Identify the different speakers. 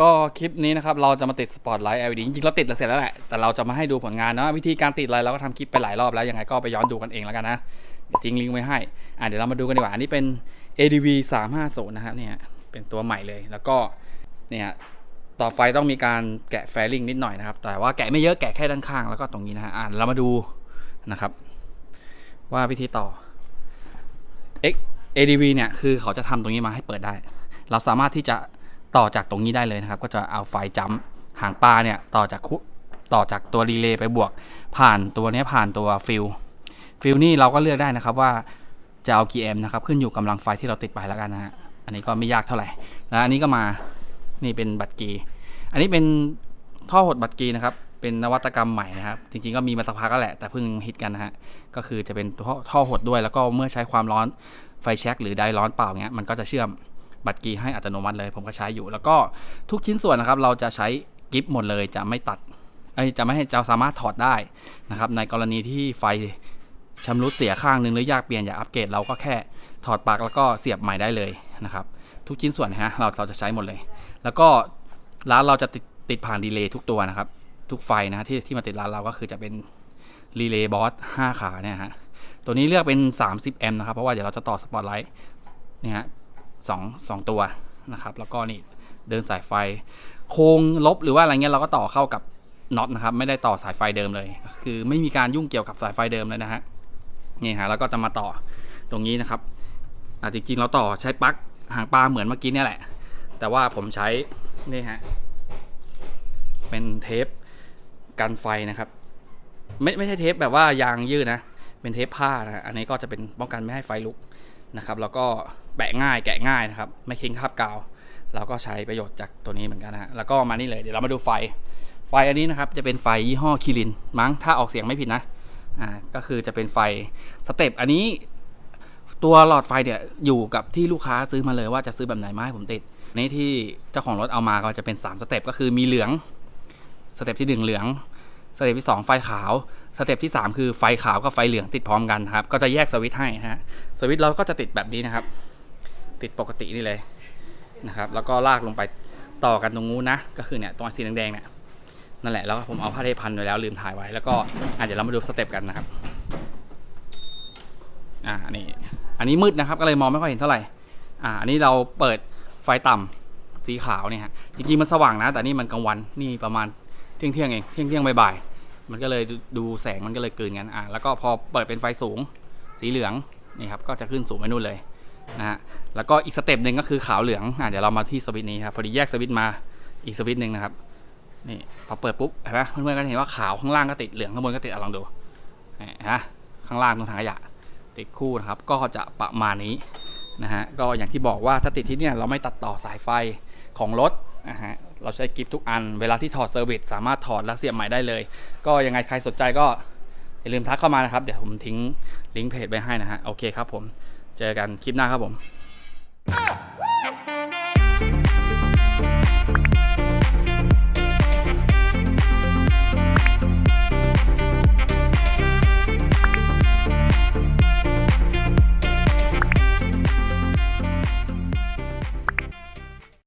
Speaker 1: ก็คลิปนี้นะครับเราจะมาติดสปอตไลท์ LED จริงๆเราติดแล้วเสร็จแล้วแหละ แต่เราจะมาให้ดูผลงานนะวิธีการติดอะไรเราก็ทำคลิปไปหลายรอบแล้วยังไงก็ไปย้อนดูกันเองแล้วกันนะทิ้งลิงก์ไว้ให้อะเดี๋ยวเรามาดูกันดีกว่าอันนี้เป็น ADV 350นะครับเนี่ยเป็นตัวใหม่เลยแล้วก็เนี่ยต่อไฟต้องมีการแกะแฟลิงนิดหน่อยนะครับ แต่ว่าแกะไม่เยอะแกะแค่ด้านข้างแล้วก็ตรงนี้นะฮะอะเรามาดูนะครับ ว่าวิธีต่อ X ADV เนี่ยคือเขาจะทำตรงนี้มาให้เปิดได้ เราสามารถที่จะ ต่อจากตรงนี้ได้เลยนะครับ ก็จะเอาไฟจัมหางปลาเนี่ยต่อจากคุต่อจากตัวรีเลย์ไปบวก ผ่านตัวนี้ผ่านตัวฟิลฟิลนี่เราก็เลือกได้นะครับว่าจะเอากี่แอมป์นะครับ ขึ้นอยู่กำลังไฟที่เราติดไปแล้วกันนะฮะอันนี้ก็ไม่ยากเท่าไหร่แล้วอันนี้ก็มานี่เป็นบัตรกี อันนี้เป็นท่อหดบัตรกีนะครับเป็นนวัตกรรมใหม่นะครับ จริงๆก็มีมาสักพักก็แหละ แต่เพิ่งฮิตกันนะฮะ ก็คือจะเป็นท่อท่อหดด้วย แล้วก็เมื่อใช้ความร้อนไฟแช็กหรือไดร้อนเปล่าเงี้ย มันก็จะเชื่อม บัตรกีให้อัตโนมัติเลย ผมก็ใช้อยู่ แล้วก็ทุกชิ้นส่วนนะครับ เราจะใช้กิฟหมดเลยจะไม่ตัดเอ้ยจะไม่ให้จะสามารถถอดได้นะครับ ในกรณีที่ไฟชำรุดเสียข้างหนึงหรืออยากเปลี่ยนอยากอัปเกรดเราก็แค่ถอดปลั๊กแล้วก็เสียบใหม่ได้เลยนะครับ ทุกชิ้นส่วนนะฮะเราเราจะใช้หมดเลย แล้วก็ร้านเราจะติดติดผ่านดีเลย์ทุกตัวนะครับ ทุกไฟนะที่ที่มาติดร้านเราก็คือจะเป็นรีเลย์บอส5ขาเนี่ยฮะตัวนี้เลือกเป็น 30 แอมป์นะครับ เพราะว่าเดี๋ยวเราจะต่อสปอตไลท์เนี่ยฮะ สองสองตัวนะครับ แล้วก็นี่เดินสายไฟ โครงลบหรือว่าอะไรเงี้ยเราก็ต่อเข้ากับน็อตนะครับไม่ได้ต่อสายไฟเดิมเลย คือไม่มีการยุ่งเกี่ยวกับสายไฟเดิมเลยนะฮะนี่ฮะแล้วก็จะมาต่อตรงนี้นะครับอะจริงๆเราต่อใช้ปลั๊กหางปลาเหมือนเมื่อกี้เนี่ยแหละ แต่ว่าผมใช้นี่ฮะเป็นเทปกันไฟนะครับ ไม่ไม่ใช่เทปแบบว่ายางยืดนะ เป็นเทปผ้านะอันนี้ก็จะเป็นป้องกันไม่ให้ไฟลุก นะครับ แล้วก็แปะง่ายแกะง่ายนะครับ ไม่ทิ้งคราบกาว เราก็ใช้ประโยชน์จากตัวนี้เหมือนกันนะฮะแล้วก็มานี่เลยเดี๋ยวเรามาดูไฟ ไฟอันนี้นะครับจะเป็นไฟยี่ห้อคิรินมั้งถ้าออกเสียงไม่ผิดนะอ่าก็คือจะเป็นไฟสเต็ปอันนี้ตัวหลอดไฟเนี่ยอยู่กับที่ลูกค้าซื้อมาเลยว่าจะซื้อแบบไหนมาให้ผมติดนนี้ที่เจ้าของรถเอามาก็จะเป็น3สเต็ปก็คือมีเหลืองสเต็ปที่หนึ่งเหลืองสเต็ปที่สองไฟขาวส สเต็ปที่สามคือไฟขาวกับไฟเหลืองติดพร้อมกันครับ ก็จะแยกสวิตช์ให้ฮะ สวิตช์เราก็จะติดแบบนี้นะครับ ติดปกตินี่เลยนะครับ แล้วก็ลากลงไปต่อกันตรงนู้นนะ ก็คือเนี่ยตรงสีแดงๆเนี่ย นั่นแหละ แล้วผมเอาผ้าเทปพันไว้แล้วลืมถ่ายไว้ แล้วก็อะเดี๋ยวเรามาดูสเต็ปกันนะครับ อ่าอันนี้อันนี้มืดนะครับ ก็เลยมองไม่ค่อยเห็นเท่าไหร่ อ่า อันนี้เราเปิดไฟต่ำสีขาวเนี่ยฮะ จริงๆมันสว่างนะ แต่นี่มันกลางวัน นี่ประมาณเที่ยงเที่ยงๆเอง เที่ยงเที่ยงๆบ่ายๆ มันก็เลยดูแสงมันก็เลยเกินกันอ่าแล้วก็พอเปิดเป็นไฟสูงสีเหลืองนี่ครับก็จะขึ้นสูงไปนู่นเลยนะฮะแล้วก็อีกสเต็ปหนึ่งก็คือขาวเหลืองอ่าเดี๋ยวเรามาที่สวิตช์นี้ครับพอดีแยกสวิตช์มาอีกสวิตช์หนึ่งนะครับนี่พอเปิดปุ๊บเห็นไหมเพื่อนๆก็เห็นว่าขาวข้างล่างก็ติดเหลืองข้างบนก็ติดอะลองดูเห็นไหมข้างล่างตรงถังขยะติดคู่นะครับก็จะประมาณนี้นะฮะก็อย่างที่บอกว่าถ้าติดที่เนี่ยเราไม่ตัดต่อสายไฟของรถนะฮะ เราใช้กิฟทุกอัน เวลาที่ถอดเซอร์วิสสามารถถอดแล้วเสียบใหม่ได้เลย ก็ยังไงใครสนใจก็อย่าลืมทักเข้ามานะครับ เดี๋ยวผมทิ้งลิงก์เพจไว้ให้นะฮะ โอเคครับผม เจอกันคลิปหน้าครับผม